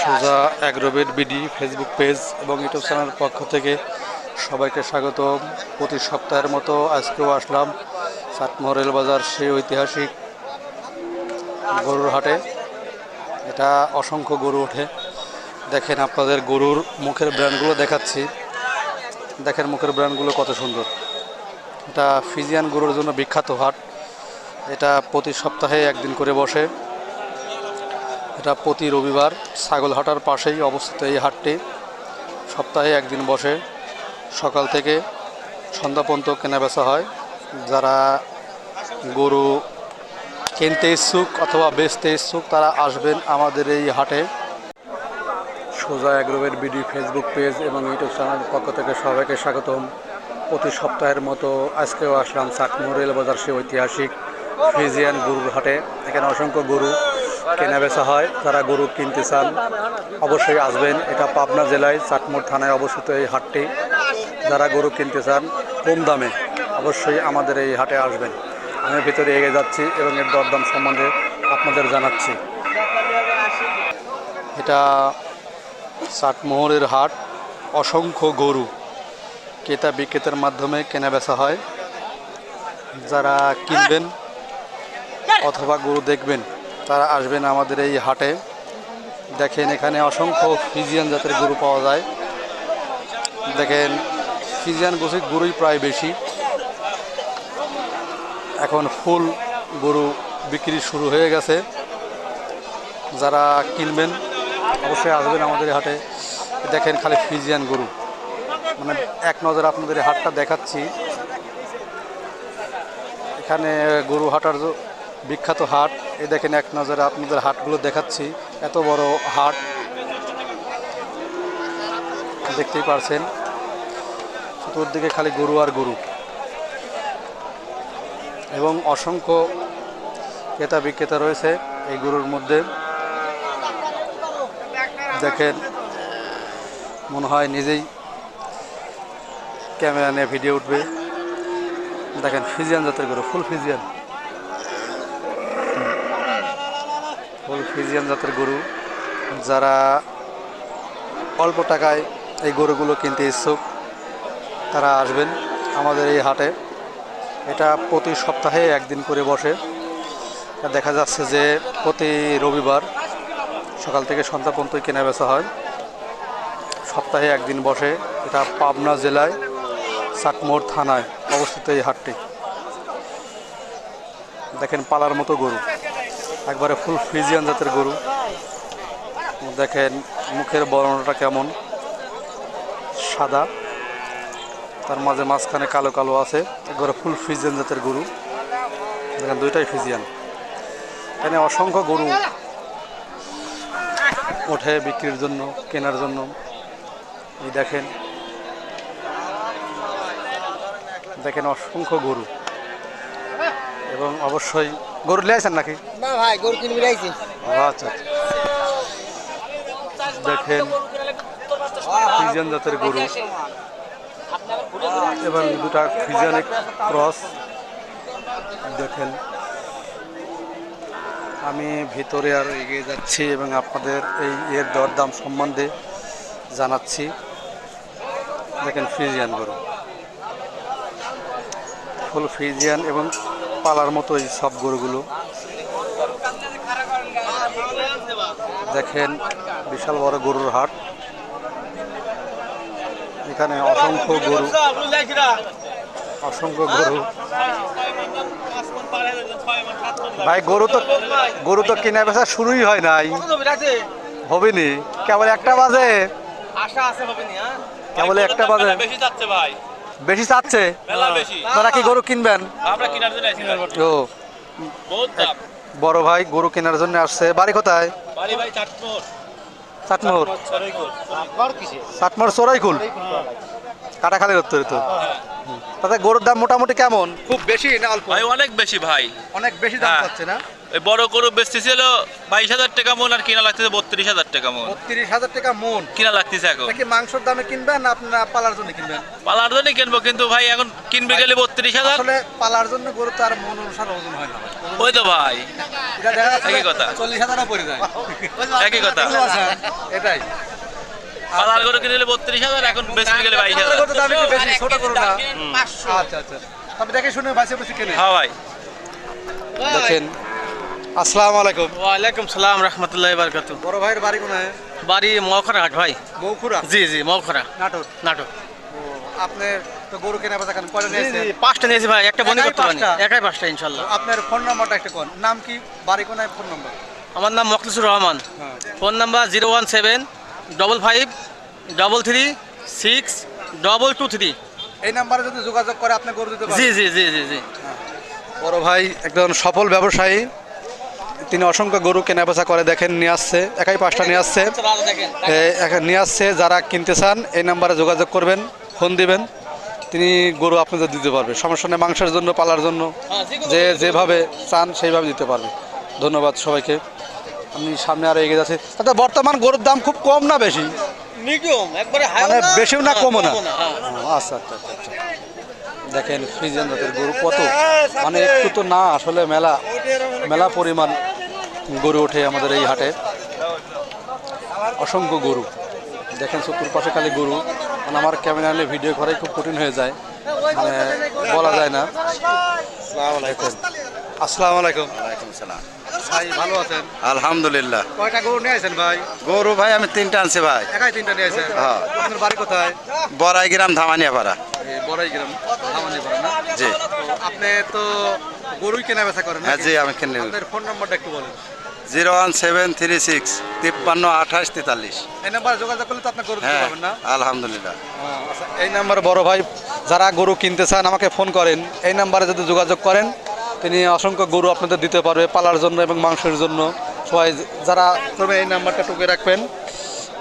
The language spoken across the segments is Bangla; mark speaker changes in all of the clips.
Speaker 1: সোজা অ্যাগ্রোবেট বিডি ফেসবুক পেজ এবং ইউটিউব চ্যানেলের পক্ষ থেকে সবাইকে স্বাগত প্রতি সপ্তাহের মতো আজকেও আসলাম চাটমোহর রেলবাজার সেই ঐতিহাসিক গরুর হাটে। এটা অসংখ্য গরু ওঠে। দেখেন আপনাদের গরুর মুখের ব্র্যান্ডগুলো দেখাচ্ছি। দেখেন মুখের ব্র্যান্ডগুলো কত সুন্দর। এটা ফিজিয়ান গরুর জন্য বিখ্যাত হাট। এটা প্রতি সপ্তাহে একদিন করে বসে। এটা প্রতি রবিবার ছাগলহাটার পাশেই অবস্থিত এই হাটটি। সপ্তাহে একদিন বসে। সকাল থেকে সন্ধ্যা পর্যন্ত কেনাবেচা হয়। যারা গরু কিনতে ইচ্ছুক অথবা বেচতে ইচ্ছুক, তারা আসবেন আমাদের এই হাটে। সোজা অ্যাগ্রোভের বিডি ফেসবুক পেজ এবং ইউটিউব চ্যানেল পক্ষ থেকে সবাইকে স্বাগতম। প্রতি সপ্তাহের মতো আজকেও আসলাম চাকমোর রেল বাজার সে ঐতিহাসিক ফিজিয়ান গরুর হাটে। এখানে অসংখ্য গরু কেনা বেচা হয়, যারা গরু কিনতে চান, অবশ্যই আসবেন। এটা পাবনা জেলায় চাটমোড় থানায় অবস্থিত এই হাটটি। যারা গরু কিনতে চান, কম দামে অবশ্যই আমাদের এই হাটে আসবেন। আমি ভিতরে এগিয়ে যাচ্ছি এবং এর দরদাম সম্বন্ধে আপনাদের জানাচ্ছি। এটা চাটমোহরের হাট। অসংখ্য গরু ক্রেতা বিক্রেতার মাধ্যমে কেনা বেচা হয়। যারা কিনবেন অথবা গরু দেখবেন তারা আসবেন আমাদের এই হাটে। দেখেন এখানে অসংখ্য ফিজিয়ান জাতের গরু পাওয়া যায়। দেখেন, ফিজিয়ান গোছের গরুই প্রায় বেশি। এখন ফুল গরু বিক্রি শুরু হয়ে গেছে। যারা কিনবেন, অবশ্যই আসবেন আমাদের হাটে। দেখেন খালি ফিজিয়ান গরু। মানে এক নজর আপনাদের হাটটা দেখাচ্ছি। এখানে গরু হাটার বিখ্যাত হাট। এই দেখেন এক নজরে আপনাদের হাটগুলো দেখাচ্ছি। এত বড় হাট। দেখতেই পারছেন। চতুর্দিকে খালি গরু আর গরু। এবং অসংখ্য ক্রেতা বিক্রেতা রয়েছে এই গরুর মধ্যে। দেখেন, মনে হয় নিজেই ক্যামেরা নিয়ে ভিডিও উঠবে। দেখেন ফিজিয়ান জাতের গরু, ফুল ফিজিয়ান ফুল ফিজিয়ান জাতের গরু, যারা অল্প টাকায় এই গরুগুলো কিনতে ইচ্ছুক, তারা আসবেন আমাদের এই হাটে। এটা প্রতি সপ্তাহে একদিন করে বসে। দেখা যাচ্ছে যে প্রতি রবিবার সকাল থেকে সন্ধ্যা পর্যন্ত কেনা বেচা হয়। সপ্তাহে একদিন বসে। এটা পাবনা জেলায় চাকমোড় থানায় অবস্থিত এই হাটটি। দেখেন পালার মতো গরু। একবারে ফুল ফ্রিজিয়ান জাতের গরু। দেখেন মুখের বর্ণনাটা কেমন? সাদা। তার মাঝে মাঝখানে কালো কালো আছে। একবারে ফুল ফ্রিজিয়ান জাতের গরু। দেখেন দুইটাই ফ্রিজিয়ান এখানে অসংখ্য গরু ওঠে বিক্রির জন্য, কেনার জন্য। এই দেখেন। দেখেন অসংখ্য গরু। এবং অবশ্যই গরু লিয়েছেন নাকি?
Speaker 2: না ভাই গরু কিনবি রাইছি
Speaker 1: আচ্ছা দেখেন ফিজিয়ান জাতের গরু। এবং দুটা ফিজিয়ানিক ক্রস। দেখেন আমি ভিতরে আর এগিয়ে যাচ্ছি এবং আপনাদের এই এর দরদাম সম্বন্ধে জানাচ্ছি। দেখেন ফ্রিজিয়ান গরু। ফুল ফ্রিজিয়ান এবং পালার মতো এই সব গরুগুলো। দেখেন বিশাল বড় গরুর হাট। এখানে অসংখ্য গরু অসংখ্য গরু। ভাই গরু তো গরু তো কেনা বেচা শুরুই হয় নাই। হবেনি? কেবল একটা বাজে?
Speaker 2: আশা আছে হবে নি হ্যাঁ?
Speaker 1: কেবল একটা বাজে?
Speaker 3: বেশি যাচ্ছে ভাই।
Speaker 1: বেশি চাচ্ছে? তারা কি গরু কিনবেন?
Speaker 3: আমরা কেনার জন্য
Speaker 1: ও। বড় ভাই গরু কেনার জন্য আসছে। বাড়ি কোথায়?
Speaker 3: বাড়ি ভাই
Speaker 1: চাটমোহর। চাটমোহর। চোরাইকুল কাটাখালের উত্তরে তো তাতে গরুর দাম মোটামুটি কেমন? খুব বেশি না অল্প?
Speaker 3: ভাই অনেক বেশি ভাই।
Speaker 1: অনেক বেশি দাম
Speaker 3: হ্যাঁ।
Speaker 1: পাচ্ছে না?
Speaker 3: ওই বড় গরু বেচতেছিল বাইশ হাজার টাকা মন আর কিনা লাগতেছে বত্রিশ হাজার টাকা মন।
Speaker 1: বত্রিশ হাজার টাকা মন?
Speaker 3: কিনা লাগতেছে এখন।
Speaker 1: নাকি মাংসর দামে কিনবেন না আপনারা পালার জন্য কিনবেন?
Speaker 3: পালার জন্য কিনবো কিন্তু ভাই এখন কিনবে গেলে বত্রিশ হাজার।
Speaker 1: আসলে পালার জন্য গরু তো আর মন অনুসারে ওজন হয় না
Speaker 3: ওই তো ভাই।
Speaker 1: দেখা
Speaker 3: একই কথা।
Speaker 1: চল্লিশ হাজারও পড়ে যায়।
Speaker 3: একই কথা?
Speaker 1: এটাই।
Speaker 3: পালার গরু কিনলে বত্রিশ হাজার এখন বেচতে গেলে বাইশ হাজার।
Speaker 1: দাম একটু বেশি ছোট গরু না আচ্ছা আচ্ছা তবে দেখে শুনে বাঁচে বসে কেনে।
Speaker 3: হ্যাঁ ভাই।
Speaker 1: দেখেন। আসসালামু আলাইকুম।
Speaker 2: ওয়ালাইকুম সালাম রহমতুল্লাহ বারকাত
Speaker 1: বড় ভাইয়ের বাড়ি কোনায়
Speaker 2: বাড়ি মৌখরা হাট ভাই।
Speaker 1: মৌখুরা?
Speaker 2: জি জি মৌখরা।
Speaker 1: নাটোর।
Speaker 2: নাটক
Speaker 1: আপনার তো গরু কেনা বেচা কেন কয়টা নিয়েছেন?
Speaker 2: পাঁচটা নিয়েছি ভাই একটা বন্ধ
Speaker 1: একাই
Speaker 2: করতে পারি
Speaker 1: পাঁচটা?
Speaker 2: একাই পাঁচটা ইনশাল্লাহ
Speaker 1: আপনার ফোন নাম্বারটা একটা কোন? নাম কি? বাড়ি কোনায় ফোন নাম্বার?
Speaker 2: আমার নাম মখলিসুর রহমান।
Speaker 1: হ্যাঁ।
Speaker 2: Phone number zero one seven double five double three six double two three
Speaker 1: এই নাম্বারে যদি যোগাযোগ করে আপনি গরু দিতে
Speaker 2: জি জি জি জি জি।
Speaker 1: বড় ভাই একজন সফল ব্যবসায়ী। তিনি অসংখ্য গরু কেনা বেচা করে দেখেন নিয়ে আসছে। একাই পাঁচটা নিয়ে আসছে। একা- নিয়ে আসছে যারা কিনতে চান এই নাম্বারে যোগাযোগ করবেন ফোন দিবেন। তিনি গরু আপনাদের দিতে পারবে। সমস্যা নেই মাংসের জন্য পালার জন্য। যে যেভাবে চান সেইভাবে দিতে পারবে। ধন্যবাদ সবাইকে। আমি সামনে আরও এগিয়ে যাচ্ছে। তাতে বর্তমান গরুর দাম খুব কম না বেশি?
Speaker 2: মিডিয়াম একবারে
Speaker 1: মানে বেশিও না কমও না?
Speaker 2: হ্যাঁ।
Speaker 1: আচ্ছা আচ্ছা আচ্ছা, আচ্ছা। দেখেন ফ্রিজিয়ান জাতের গরু কত? মানে একটু তো না আসলে মেলা মেলা পরিমাণ গরু ওঠে আমাদের এই হাটে। অসংখ্য গরু। দেখেন চতুর্পাশে খালি গরু। মানে আমার ক্যামেরা নিয়ে ভিডিও করাই খুব কঠিন হয়ে যায়। মানে বলা যায় না। দেখেন। আসসালামু আলাইকুম। ভাই ভালো আছেন?
Speaker 4: আলহামদুলিল্লাহ।
Speaker 1: কয়টা গরু নিয়ে আসেন ভাই?
Speaker 4: গরু ভাই আমি তিনটা আনছি ভাই।
Speaker 1: একাই তিনটা নিয়ে আসেন
Speaker 4: হ্যাঁ।
Speaker 1: আপনার বাড়ি কোথায়?
Speaker 4: বড়াই গ্রাম ধামানিয়া পাড়া
Speaker 1: বড়াই গ্রাম ধামানি পাড়া না?
Speaker 4: জি।
Speaker 1: আপনি তো গরুই কেনা বেচা করেন
Speaker 4: হ্যাঁ জি আমি কিনে
Speaker 1: আপনার ফোন নাম্বারটা একটু বলেন।
Speaker 4: Zero one seven three six তিপ্পান্ন আঠাশ তেতাল্লিশ।
Speaker 1: এই নাম্বারে যোগাযোগ করলে তো আপনি গরু
Speaker 4: হ্যাঁ
Speaker 1: পারবেন না?
Speaker 4: আলহামদুলিল্লাহ।
Speaker 1: আচ্ছা, এই নাম্বার বড় ভাই যারা গরু কিনতে চান আমাকে ফোন করেন। এই নাম্বারে যদি যোগাযোগ করেন তিনি অসংখ্য গরু আপনাদের দিতে পারবে পালার জন্য এবং মাংসের জন্য। সবাই যারা করবে এই নাম্বারটা টুকে রাখবেন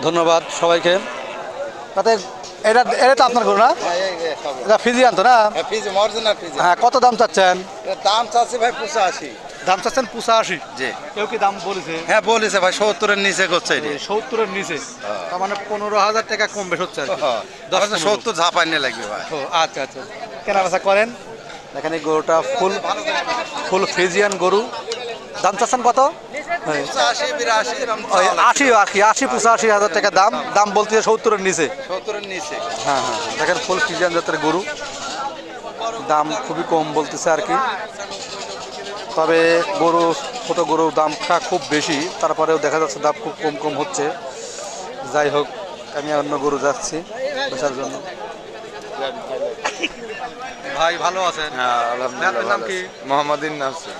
Speaker 1: ধন্যবাদ সবাইকে। তাতে এটা এটা তো আপনার গরু না? এটা ফিজি আনতো না?
Speaker 4: ফিজ
Speaker 1: হ্যাঁ কত দাম চাচ্ছেন?
Speaker 4: দাম চাচ্ছি ভাই পঁচাশি।
Speaker 1: দাম চাচ্ছেন পঁচাশি?
Speaker 4: জি।
Speaker 1: কেউ কি দাম বলেছে?
Speaker 4: হ্যাঁ বলেছে ভাই সত্তরের নিচে করছে
Speaker 1: সত্তরের নিচে? তার মানে পনেরো হাজার টাকা কম বেশ হচ্ছে আর কি। দশ
Speaker 4: তো। সত্তর ঝাপাই নিয়ে লাগবে ভাই।
Speaker 1: আচ্ছা আচ্ছা। কেনা বেচা করেন? দেখেন এই গরুটা ফুল ফুল ফ্রিজিয়ান গরু। দাম চাচ্ছেন কত? হ্যাঁ। আশি আর কি আশি পঁচাশি হাজার টাকা দাম। দাম বলতে সত্তরের নিচে।
Speaker 4: সত্তরের নিচে।
Speaker 1: হ্যাঁ হ্যাঁ। দেখেন ফুল ফ্রিজিয়ান জাতের গরু। দাম খুবই কম বলতেছে আর কি। তবে গরু ছোট গরুর দামটা খুব বেশি। তারপরেও দেখা যাচ্ছে দাম খুব কম কম হচ্ছে। যাই হোক আমি অন্য গরু যাচ্ছি। বেচার জন্য। ভাই ভালো আছেন?
Speaker 4: হ্যাঁ
Speaker 1: আপনার নাম কি?
Speaker 4: মোহাম্মদিন নামছে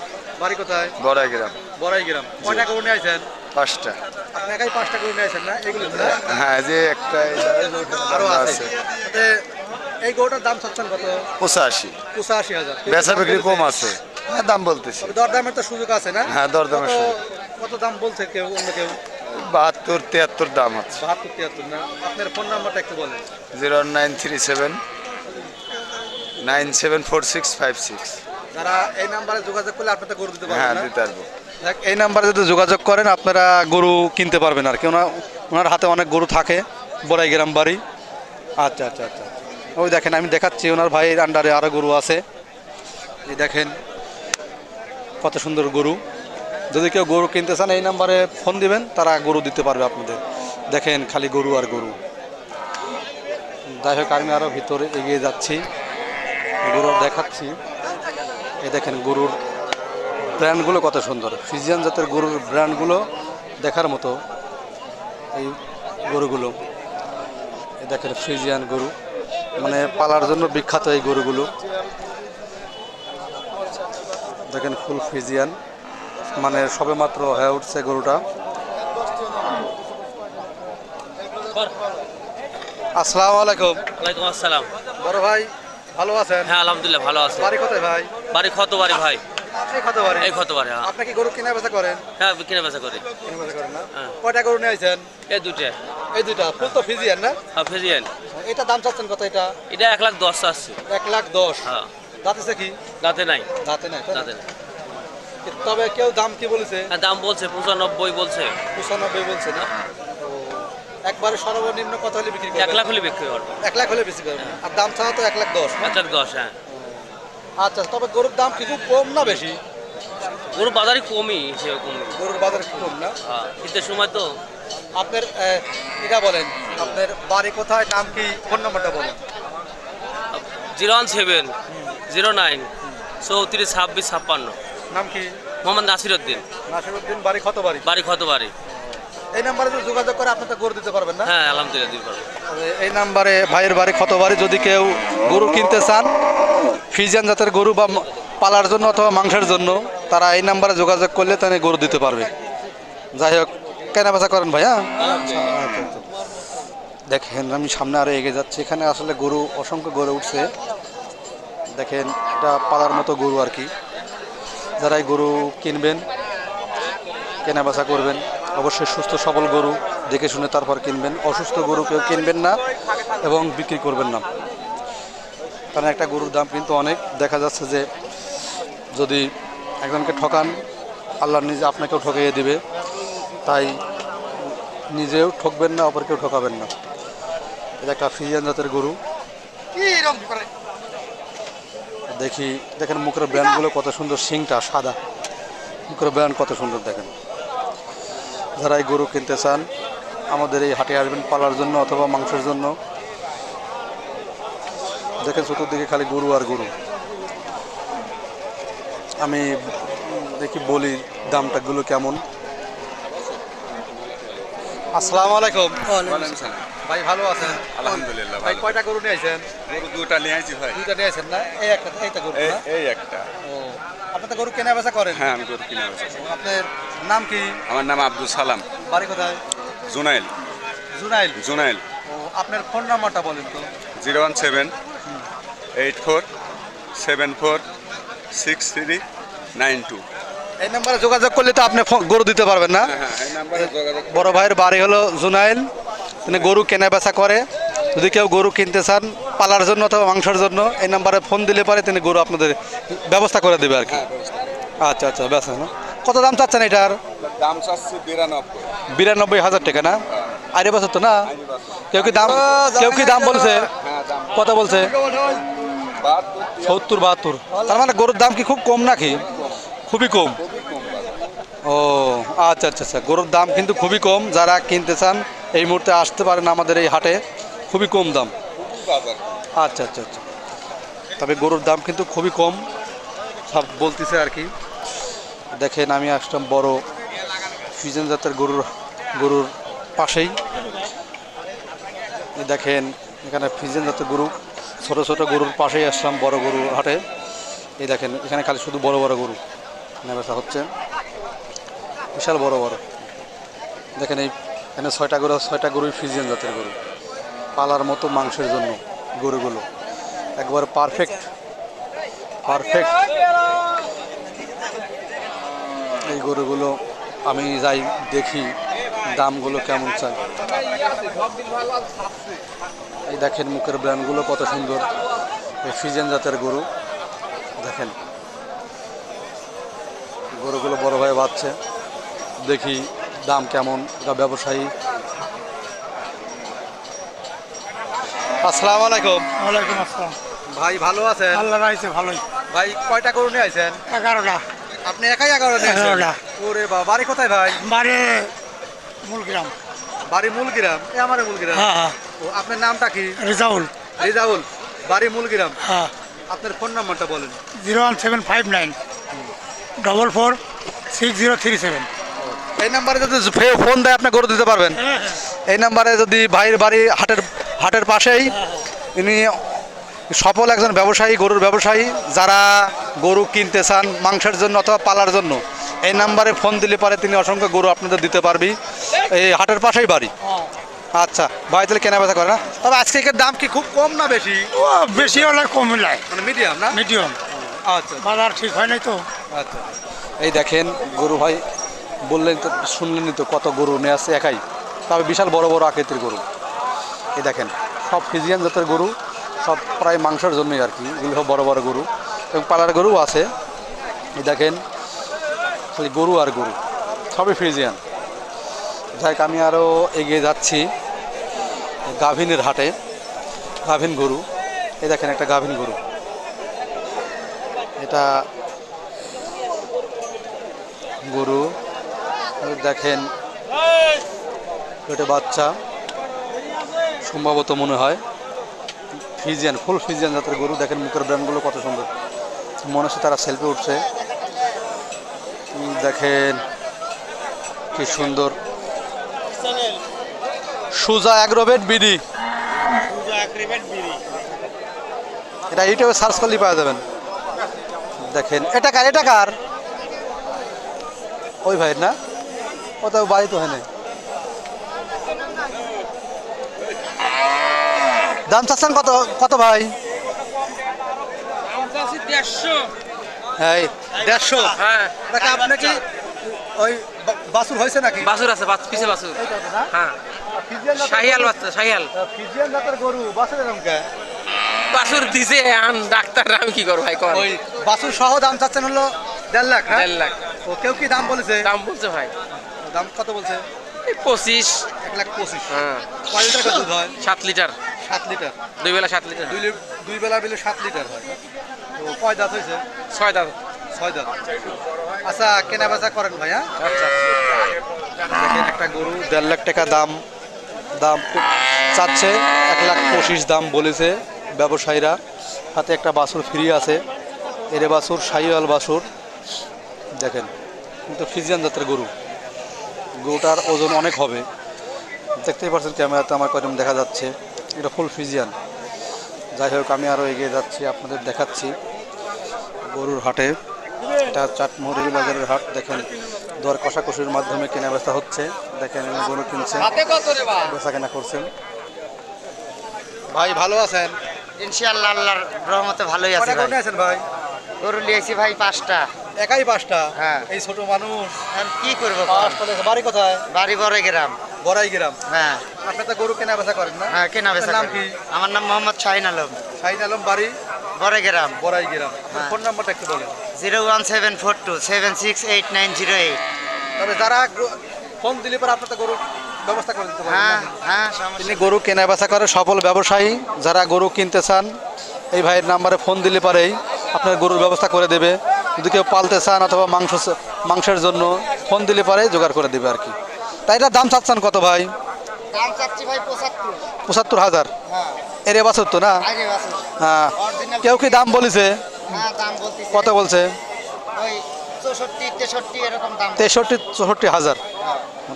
Speaker 1: বাড়ি কোথায়?
Speaker 4: বড়াই গ্রাম
Speaker 1: বড়াই গ্রাম কয়টা গরু নিয়ে আসেন
Speaker 4: পাঁচটা।
Speaker 1: আপনি একাই পাঁচটা গরু নিয়ে আসেন না? এগুলো না?
Speaker 4: হ্যাঁ? যে একটা
Speaker 1: আরও আছে। এই গরুটার দাম চাচ্ছেন কত?
Speaker 4: পঁচাশি।
Speaker 1: পঁচাশি হাজার।
Speaker 4: বেচা বিক্রি কম আছে। হ্যাঁ দাম বলতেছি।
Speaker 1: দরদামের তো সুযোগ আছে না?
Speaker 4: হ্যাঁ, দরদামের সুযোগ।
Speaker 1: কত দাম বলছে কেউ অন্য কেউ?
Speaker 4: বাহাত্তর তিয়াত্তর দাম আছে।
Speaker 1: বাহাত্তর তিয়াত্তর না? আপনার ফোন নাম্বারটা একটু বলেন।
Speaker 4: Zero nine three seven nine seven four six five six.
Speaker 1: যারা এই নাম্বারে যোগাযোগ করলে আপনাদের গরু দিতে
Speaker 4: হ্যাঁ
Speaker 1: পারবেন
Speaker 4: দিতে পারব।
Speaker 1: দেখ, এই নাম্বারে যদি যোগাযোগ করেন আপনারা গরু কিনতে পারবেন আর কি। ওনার ওনার হাতে অনেক গরু থাকে বড়াই গ্রাম বাড়ি। আচ্ছা আচ্ছা আচ্ছা ওই দেখেন আমি দেখাচ্ছি ওনার ভাইয়ের আন্ডারে আরও গরু আছে। এই দেখেন কত সুন্দর গরু। যদি কেউ গরু কিনতে চান এই নাম্বারে ফোন দিবেন তারা গরু দিতে পারবে আপনাদের। দেখেন খালি গরু আর গরু। যাই হোক আমি আরও ভিতরে এগিয়ে যাচ্ছি। গরু দেখাচ্ছি। এই দেখেন গরুর ব্র্যান্ডগুলো কত সুন্দর। ফিজিয়ান জাতের গরুর ব্র্যান্ডগুলো দেখার মতো এই গরুগুলো। এ দেখেন ফ্রিজিয়ান গরু। মানে পালার জন্য বিখ্যাত এই গরুগুলো। দেখেন ফুল ফ্রিজিয়ান মানে সবেমাত্র হয়ে উঠছে গরুটা। আসসালামু আলাইকুম।
Speaker 2: ওয়ালাইকুম আসসালাম।
Speaker 1: বড় ভাই। ভালো আছেন?
Speaker 2: হ্যাঁ আলহামদুলিল্লাহ ভালো আছে।
Speaker 1: বাড়ি কোথায় ভাই?
Speaker 2: বাড়ি কত বাড়ি ভাই।
Speaker 1: এই বাড়ি
Speaker 2: হ্যাঁ।
Speaker 1: আপনি কি গরু কিনা বেচা করেন?
Speaker 2: হ্যাঁ কিনে বেচা করি।
Speaker 1: কিনা বেচা করেন না?
Speaker 2: হ্যাঁ।
Speaker 1: কয়টা গরু নিয়ে আইছেন?
Speaker 2: এই
Speaker 1: এই দুইটা ফুল তো ফিজিয়ান না?
Speaker 2: হ্যাঁ ফেজিয়ান।
Speaker 1: এটা দাম চাচ্ছেন কত এটা?
Speaker 2: এটা এক লাখ দশ
Speaker 1: এক লাখ দশ।
Speaker 2: হ্যাঁ।
Speaker 1: দাঁতেছে কি?
Speaker 2: দাঁতে নাই।
Speaker 1: দাঁতে নাই
Speaker 2: দাঁতে নাই।
Speaker 1: তবে কেউ দাম কি বলেছে?
Speaker 2: দাম বলছে পঁচানব্বই বলছে।
Speaker 1: পঁচানব্বই বলছে না? একবারে সর্বনিম্ন কত হলে বিক্রি
Speaker 2: এক লাখ হলে বিক্রি করব।
Speaker 1: এক লাখ হলে বেশি করবেন। আর দাম ছাড়া তো এক লাখ দশ?
Speaker 2: এক লাখ দশ হ্যাঁ।
Speaker 1: আচ্ছা তবে গরুর দাম কি খুব কম না বেশি?
Speaker 2: গরু বাজারই কমই হিসেবে কমই
Speaker 1: গরুর বাজার কম না?
Speaker 2: হ্যাঁ শীতের সময় তো।
Speaker 1: আপনার এটা বলেন আপনার বাড়ি কোথায় নাম কি ফোন নাম্বারটা বলেন।
Speaker 2: Zero one seven zero nine চৌত্রিশ ছাব্বিশ ছাপ্পান্ন।
Speaker 1: নাম কি?
Speaker 2: মোহাম্মদ নাসির উদ্দিন।
Speaker 1: নাসিরুদ্দিন বাড়ি কত বাড়ি?
Speaker 2: বাড়ি কত বাড়ি?
Speaker 1: এই নাম্বারে যদি যোগাযোগ করে আপনি তো গরু দিতে পারবেন না?
Speaker 2: হ্যাঁ আলহামদুলিল্লাহ দিতে পারব।
Speaker 1: তবে এই নাম্বারে ভাইয়ের বাড়ি কত বাড়ি যদি কেউ গরু কিনতে চান ফিজিয়ান জাতের গরু বা পালার জন্য অথবা মাংসের জন্য তারা এই নাম্বারে যোগাযোগ করলে তাহলে গরু দিতে পারবে। যাই হোক কেনা বেচা করেন ভাইয়া আচ্ছা। দেখেন আমি সামনে আরও এগিয়ে যাচ্ছি। এখানে আসলে গরু অসংখ্য গরু উঠছে। দেখেন এটা পালার মতো গরু আর কি। যারা এই গরু কিনবেন কেনা বেচা করবেন। অবশ্যই সুস্থ সবল গরু দেখে শুনে তারপর কিনবেন। অসুস্থ গরু কেউ কিনবেন না এবং বিক্রি করবেন না। কারণ একটা গরুর দাম কিন্তু অনেক। দেখা যাচ্ছে যে যদি একজনকে ঠকান আল্লাহ নিজে আপনাকেও ঠকিয়ে দিবে। তাই নিজেও ঠকবেন না অপরকেও ঠকাবেন না। এটা একটা ফ্রিজিয়ান জাতের গরু। দেখি দেখেন মুখের ব্র্যান্ডগুলো কত সুন্দর শিংটা সাদা। মুখের ব্র্যান্ড কত সুন্দর দেখেন। এই গরু কিনতে চান আমাদের এই হাটে আসবেন পালার জন্য অথবা মাংসের জন্য। দেখেন চতুর্দিকে খালি গরু আর গরু। আমি দেখি বলি দামটা গুলো কেমন। আসসালামু আলাইকুম। ভাই ভালো আছেন?
Speaker 4: আলহামদুলিল্লাহ
Speaker 1: ভাই কয়টা গরু নিয়ে আইছেন?
Speaker 4: গরু দুটা নিয়ে আইছি ভাই।
Speaker 1: দুইটা নিয়ে আইছেন না? এই একটা এইটা গরু
Speaker 4: এই
Speaker 1: না?
Speaker 4: এই একটা।
Speaker 1: ও আপনি তো গরু কেনা বেচা করেন?
Speaker 4: হ্যাঁ আমি গরু কিনে বসেছি
Speaker 1: আপনার নাম কি?
Speaker 4: আমার নাম আব্দুল সালাম।
Speaker 1: বাড়ি কোথায়?
Speaker 4: জুনাইল।
Speaker 1: জুনাইল।
Speaker 4: জুনাইল।
Speaker 1: ও আপনার ফোন নাম্বারটা বলেন তো।
Speaker 4: Zero one seven eight four seven four six three nine two.
Speaker 1: এই নাম্বারে যোগাযোগ করলে তো আপনি গরু দিতে পারবেন না।
Speaker 4: হ্যাঁ যোগাযোগ
Speaker 1: বড় ভাইয়ের বাড়ি হলো জুনাইল। তিনি গরু কেনা বেচা করে। যদি কেউ গরু কিনতে চান পালার জন্য অথবা মাংসের জন্য এই নাম্বারে ফোন দিলে পারে তিনি গরু আপনাদের ব্যবস্থা করে দেবে আর কি। আচ্ছা আচ্ছা বেশ না কত দাম চাচ্ছেন এটার?
Speaker 4: দাম চাচ্ছি বিরানব্বই।
Speaker 1: বিরানব্বই হাজার টাকা না? আরে বছর তো না? কেউ কি দাম কেউ কি দাম বলছে?
Speaker 4: হ্যাঁ
Speaker 1: কত বলছে? সত্তর বাহাত্তর। তার মানে গরুর দাম কি খুব কম নাকি? খুবই কম। ও আচ্ছা আচ্ছা আচ্ছা। গরুর দাম কিন্তু খুবই কম। যারা কিনতে চান এই মুহূর্তে আসতে পারেন আমাদের এই হাটে। খুবই কম দাম। আচ্ছা আচ্ছা আচ্ছা। তবে গরুর দাম কিন্তু খুবই কম। সব বলতেছে আর কি। দেখেন, আমি আসলাম বড় ফিজেন জাতের গরুর গরুর পাশেই। দেখেন, এখানে ফিজেন জাতের গরু, ছোট ছোট গরুর পাশেই আসলাম বড় গরুর হাটে। এই দেখেন, এখানে খালি শুধু বড় বড় গরু নেবেসা হচ্ছে। বিশাল বড় বড়। দেখেন, এই এখানে ছয়টা গরু, ছয়টা গরুই ফিজিয়ান জাতের গরু। পালার মতো মাংসের জন্য গরুগুলো। একবার পারফেক্ট পারফেক্ট গরুগুলো আমি যাই দেখি দামগুলো কেমন চাই। এই দেখেন মুখের ব্র্যান্ডগুলো কত সুন্দর। এই ফিজেন জাতের গরু। দেখেন। গরুগুলো বড় হয়ে বাড়ছে। দেখি দাম কেমন এটা ব্যবসায়ী। আসসালামু আলাইকুম।
Speaker 5: ওয়ালাইকুম আসসালাম।
Speaker 1: ভাই ভালো আছেন?
Speaker 5: আল্লাহ রাইছে ভালোই।
Speaker 1: ভাই কয়টা গরু নিয়ে আইছেন?
Speaker 5: এগারোটা।
Speaker 1: আপনি একাই এগারো?
Speaker 5: এগারোটা।
Speaker 1: ওরে বাবা বাড়ি কোথায় ভাই?
Speaker 5: বাড়ি মূলগ্রাম।
Speaker 1: বাড়ি মূলগ্রাম? এ আমার মূলগ্রাম।
Speaker 5: হ্যাঁ হ্যাঁ।
Speaker 1: ও আপনার নামটা কি?
Speaker 5: রিজাউল।
Speaker 1: রিজাউল বাড়ি মূলগ্রাম।
Speaker 5: হ্যাঁ।
Speaker 1: আপনার ফোন নাম্বারটা বলেন।
Speaker 5: Zero one seven five nine double four six zero three seven.
Speaker 1: এই নাম্বারে যদি ফোন দেয় আপনি গরু দিতে পারবেন। এই নাম্বারে যদি ভাইয়ের বাড়ি হাটের হাটের পাশেই ইনি সফল একজন ব্যবসায়ী গরুর ব্যবসায়ী যারা গরু কিনতে চান মাংসের জন্য অথবা পালার জন্য এই নাম্বারে ফোন দিলে পারে তিনি অসংখ্য গরু আপনাদের দিতে পারবি। এই হাটের পাশেই বাড়ি। আচ্ছা ভাই তাহলে কেনা বেচা করে না? তবে আজকে এর দাম কি খুব কম না বেশি?
Speaker 5: ও বেশি হলে কমিলায়
Speaker 1: মানে মিডিয়াম না?
Speaker 5: মিডিয়াম
Speaker 1: আচ্ছা।
Speaker 5: বাজার ঠিক হয় নাই তো।
Speaker 1: আচ্ছা। এই দেখেন গরু ভাই বললেন তো শুনলেনই তো কত গরু নিয়ে আসছে একাই। তবে বিশাল বড় বড় আকৃতির গরু। এই দেখেন সব ফিজিয়ান জাতের গরু। সব প্রায় মাংসের জন্যই আর কি। এগুলো সব বড় বড় গরু। এবং পালার গরুও আছে। দেখেন, খালি গরু আর গরু। সবই ফ্রিজিয়ান। যাই আমি আরও এগিয়ে যাচ্ছি গাভিনের হাটে। গাভিন গরু। এই দেখেন একটা গাভিন গরু। এটা গরু। দেখেন এটা বাচ্চা। সম্ভবত মনে হয়। ফিজিয়ান ফুল ফিজিয়ান জাতের গরু। দেখেন মুখের ব্র্যান্ডগুলো কত সুন্দর। মনে হচ্ছে তারা সেলফি উঠছে। দেখেন কি সুন্দর। Suja Agrovet BD. এটা ইউটিউবে সার্চ করলেই পাওয়া যাবেন। দেখেন এটা কার এটা কার? ওই ভাইয়ের না? ও তো বাড়ি তো হয় নাই। দাম চাচ্ছেন কত? কত ভাই? দেড়শো।
Speaker 2: হ্যাঁ।
Speaker 1: আপনি কি ওই বা- বাছুর হয়েছে নাকি?
Speaker 2: বাসুর আছে পিছে বাসুর হ্যাঁ। শাহিয়াল বাচ্চা শাহিয়াল।
Speaker 1: ফিজিয়ান জাতের গরু বাছুর এরকম
Speaker 2: বাসুর দিছে আন ডাক্তার আমি কি করব ভাই কর
Speaker 1: ওই সহ দাম চাচ্ছেন হলো দেড় লাখ হ্যাঁ?
Speaker 2: দেড় লাখ।
Speaker 1: ও কেউ কি দাম বলেছে?
Speaker 2: দাম বলছে ভাই।
Speaker 1: দাম কত বলছে?
Speaker 2: পঁচিশ।
Speaker 1: এক লাখ পঁচিশ।
Speaker 2: হ্যাঁ।
Speaker 1: কয় লিটার দুধ হয়?
Speaker 2: সাত লিটার।
Speaker 1: সাত লিটার।
Speaker 2: দুই বেলা সাত লিটার।
Speaker 1: দুই লি- দুই বেলা বিলে সাত লিটার হয়। তো কয় দাঁত হয়েছে?
Speaker 2: ছয় দাম
Speaker 1: ছয় দাঁত। আচ্ছা কেনা বেচা করেন ভাই হ্যাঁ
Speaker 2: আচ্ছা।
Speaker 1: দেখেন একটা গরু দেড় লাখ টাকা দাম। দাম চাচ্ছে এক লাখ পঁচিশ দাম বলেছে ব্যবসায়ীরা। হাতে একটা বাছুর ফ্রি আছে। এরে বাছুর শাহিওয়াল বাছুর। দেখেন কিন্তু ফিজিয়ান জাতের গরু। গরুটার ওজন অনেক হবে। দেখতেই পাচ্ছেন ক্যামেরাতে আমার কয়রকম দেখা যাচ্ছে। এটা ফুল ফিজিয়ান যাই হোক আমি আরও এগিয়ে যাচ্ছি আপনাদের দেখাচ্ছি। গরুর হাটে। এটা চাটমোহরি বাজারের হাট দেখেন। দর কষাকষির মাধ্যমে কেনা বেচা হচ্ছে। দেখেন গরু কিনছেন। বেচা কেনা করছেন। ভাই ভালো আছেন?
Speaker 6: ইনশাআল্লাহ আল্লাহর রহমতে ভালোই আছে ভাই।
Speaker 1: নিয়েছেন ভাই?
Speaker 6: গরু লিয়েছি ভাই পাঁচটা।
Speaker 1: একাই পাঁচটা?
Speaker 6: হ্যাঁ।
Speaker 1: এই ছোট মানুষ।
Speaker 6: আর কি করব।
Speaker 1: বাড়ি কোথায়?
Speaker 6: বাড়ি বড় গ্রাম
Speaker 1: বড়াই গ্রাম
Speaker 6: হ্যাঁ।
Speaker 1: আপনি তো গরু কেনা বেচা করেন না?
Speaker 6: হ্যাঁ কেনা বেচা
Speaker 1: নাম কি?
Speaker 6: আমার নাম মোহাম্মদ শাহিন আলম।
Speaker 1: শাহিন আলম বাড়ি?
Speaker 6: বড় গ্রাম
Speaker 1: বড়াই গ্রাম
Speaker 6: হ্যাঁ।
Speaker 1: ফোন নাম্বারটা একটু বলেন।
Speaker 6: Zero one seven four two seven six eight nine zero eight.
Speaker 1: তবে যারা ফোন দিলে পরে আপনি তো গরু ব্যবস্থা করে দিতে
Speaker 6: হ্যাঁ হ্যাঁ
Speaker 1: তিনি গরু কেনা বেচা করে সফল ব্যবসায়ী। যারা গরু কিনতে চান এই ভাইয়ের নাম্বারে ফোন দিলে পারেই আপনার গরুর ব্যবস্থা করে দেবে। যদি কেউ পালতে চান অথবা মাংস মাংসের জন্য ফোন দিলে পারে জোগাড় করে দেবে আর কি। তাই এটা দাম চাচ্ছেন কত ভাই?
Speaker 6: দাম চাচ্ছি ভাই পঁচাত্তর।
Speaker 1: পঁচাত্তর হাজার?
Speaker 6: হ্যাঁ।
Speaker 1: এর এবছর তো না? হ্যাঁ। কেউ কি দাম বলেছে?
Speaker 6: হ্যাঁ
Speaker 1: কত বলছে?
Speaker 6: তেষট্টি
Speaker 1: চৌষট্টি হাজার।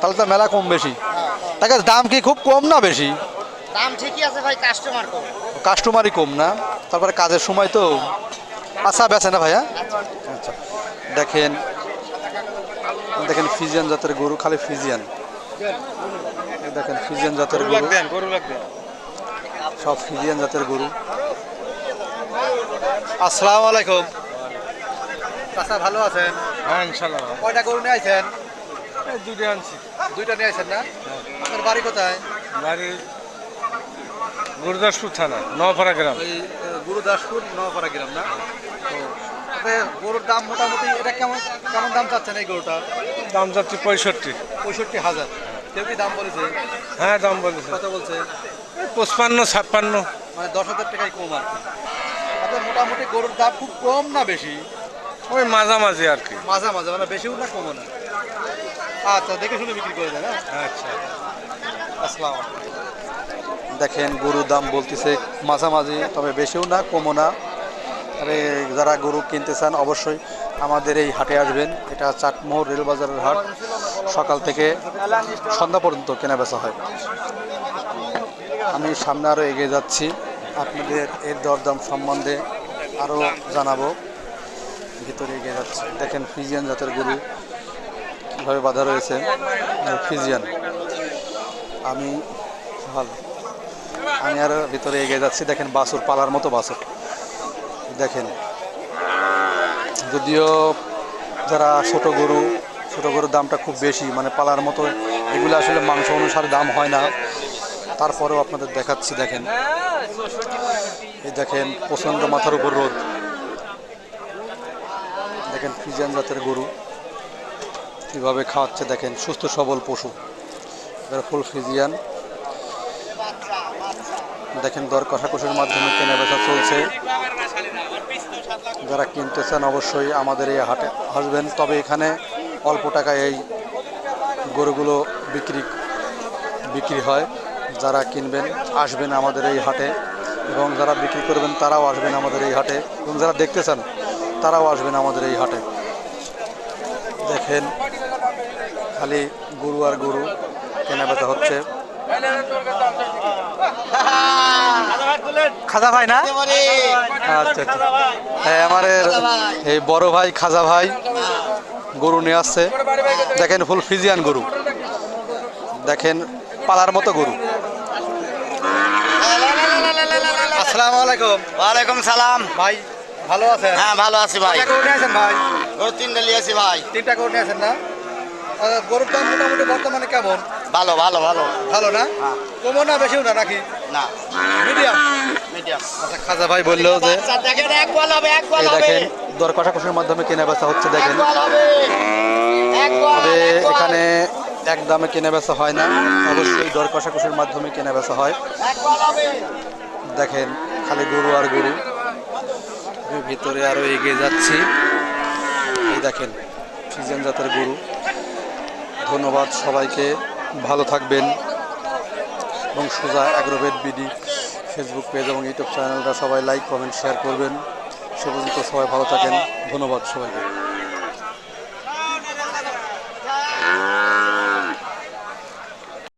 Speaker 1: তাহলে তো মেলা কম বেশি।
Speaker 6: হ্যাঁ,
Speaker 1: তাকে দাম কি খুব কম না বেশি?
Speaker 6: দাম ঠিকই আছে ভাই কাস্টমার কম।
Speaker 1: কাস্টমারই কম না? তারপরে কাজের সময় তো আচ্ছা বেছে না ভাইয়া? আচ্ছা। দেখেন দেখেন ফিজিয়ান জাতের গরু খালি ফিজিয়ান। দেখেন ফিজিয়ান জাতের গরু।
Speaker 3: গরু লাগবে
Speaker 1: সব ফিজিয়ান জাতের গরু। আসসালামু আলাইকুম। চাচা ভালো আছেন?
Speaker 3: হ্যাঁ ইনশাল্লাহ
Speaker 1: কয়টা গরু নিয়ে আইছেন?
Speaker 3: দুটো আনছি।
Speaker 1: দুইটা নিয়ে আইছেন না? আপনার বাড়ি কোথায়?
Speaker 3: বাড়ি গুরুদাসপুর থানা নপাড়া গ্রাম।
Speaker 1: ওই গুরুদাসপুর নওপাড়া গ্রাম না? তো গরুর দাম মোটামুটি এটা কেমন কেমন দাম চাচ্ছেন এই গরুটা?
Speaker 3: দাম যাচ্ছে পঁয়ষট্টি।
Speaker 1: পঁয়ষট্টি হাজার। কেউ কি দাম বলেছে?
Speaker 3: হ্যাঁ দাম বলেছে।
Speaker 1: কত বলছে?
Speaker 3: পঁচপান্ন ছাপ্পান্ন।
Speaker 1: মানে দশ হাজার টাকাই কম আর কি। আপনার মোটামুটি গরুর দাম খুব কম না বেশি?
Speaker 3: ওই মাঝামাঝি আর কি।
Speaker 1: মাঝে মাঝে মানে বেশিও না কমও না। আচ্ছা দেখে শুনে বিক্রি করে দেন হ্যাঁ?
Speaker 3: আচ্ছা।
Speaker 1: আসসালাম দেখেন গরুর দাম বলতেছে মাঝামাঝি তবে বেশিও না কমও না। তবে যারা গরু কিনতে চান অবশ্যই আমাদের এই হাটে আসবেন। এটা চাটমোহর রেলবাজারের হাট। সকাল থেকে সন্ধ্যা পর্যন্ত কেনা বেচা হয়। আমি সামনে আরও এগিয়ে যাচ্ছি। আপনাদের এর দরদাম সম্বন্ধে আরও জানাব। ভিতরে এগিয়ে যাচ্ছি। দেখেন ফিজিয়ান জাতের গরু কীভাবে বাঁধা রয়েছে। ফিজিয়ান। আমি ভালো আমি আরও ভিতরে এগিয়ে যাচ্ছি। দেখেন বাসুর পালার মতো বাসুর দেখেন। যদিও যারা ছোট গরু, ছোট গরুর দামটা খুব বেশি মানে পালার মতো, এগুলো আসলে মাংস অনুসারে দাম হয় না। তারপরেও আপনাদের দেখাচ্ছি, দেখেন। এই দেখেন, প্রচণ্ড মাথার উপর রোদ। দেখেন, ফ্রিজিয়ান জাতের গরু। কীভাবে খাওয়াচ্ছে, দেখেন, সুস্থ সবল পশু। এবার ফুল ফ্রিজিয়ান। দেখেন দর কষাকষির মাধ্যমে কেনা বেচা চলছে। যারা কিনতে চান অবশ্যই আমাদের এই হাটে আসবেন। তবে এখানে অল্প টাকায় এই গরুগুলো বিক্রি বিক্রি হয়। যারা কিনবেন, আসবেন আমাদের এই হাটে। এবং যারা বিক্রি করবেন, তারাও আসবেন আমাদের এই হাটে। এবং যারা দেখতে চান তারাও আসবেন আমাদের এই হাটে। দেখেন, খালি গরু আর গরু কেনা বেচা হচ্ছে। খাজা ভাই না? আচ্ছা আচ্ছা। হ্যাঁ আমার এই বড় ভাই খাজা ভাই গরু নিয়ে আসছে। দেখেন ফুল ফিজিয়ান গরু। দেখেন পালার মতো গরু। আসসালামু আলাইকুম।
Speaker 6: ওয়ালাইকুম সালাম।
Speaker 1: ভাই ভালো আছেন?
Speaker 6: হ্যাঁ ভালো আছি ভাই।
Speaker 1: গরু নিয়ে আছেন ভাই?
Speaker 6: গরু তিনটা লিয়েছি ভাই।
Speaker 1: তিনটা গরু নিয়ে আছেন না? গরুর দাম মোটামুটি বর্তমানে কেমন?
Speaker 6: ভালো ভালো ভালো।
Speaker 1: ভালো না? কমও না বেশিও না নাকি?
Speaker 6: না।
Speaker 1: মিডিয়াম?
Speaker 6: মিডিয়াম।
Speaker 1: আচ্ছা খাজা ভাই বলল যে
Speaker 6: দেখেন এক বল হবে এক বল হবে।
Speaker 1: দেখেন দর কষাকষির মাধ্যমে কেনা বেচা হচ্ছে দেখেন। তবে এখানে এক দামে কেনা বেচা হয় না। অবশ্যই দর কষাকষির মাধ্যমে কেনা বেচা হয়। দেখেন খালি গরু আর গরু। ভিতরে আরও এগিয়ে যাচ্ছি। এই দেখেন ফিজিয়ান জাতের গরু। ধন্যবাদ সবাইকে। ভালো থাকবেন। এবং Suja Agrovet BD Facebook page এবং ইউটিউব চ্যানেলটা সবাই লাইক, কমেন্ট, শেয়ার করবেন। সে পর্যন্ত সবাই ভালো থাকেন। ধন্যবাদ সবাইকে।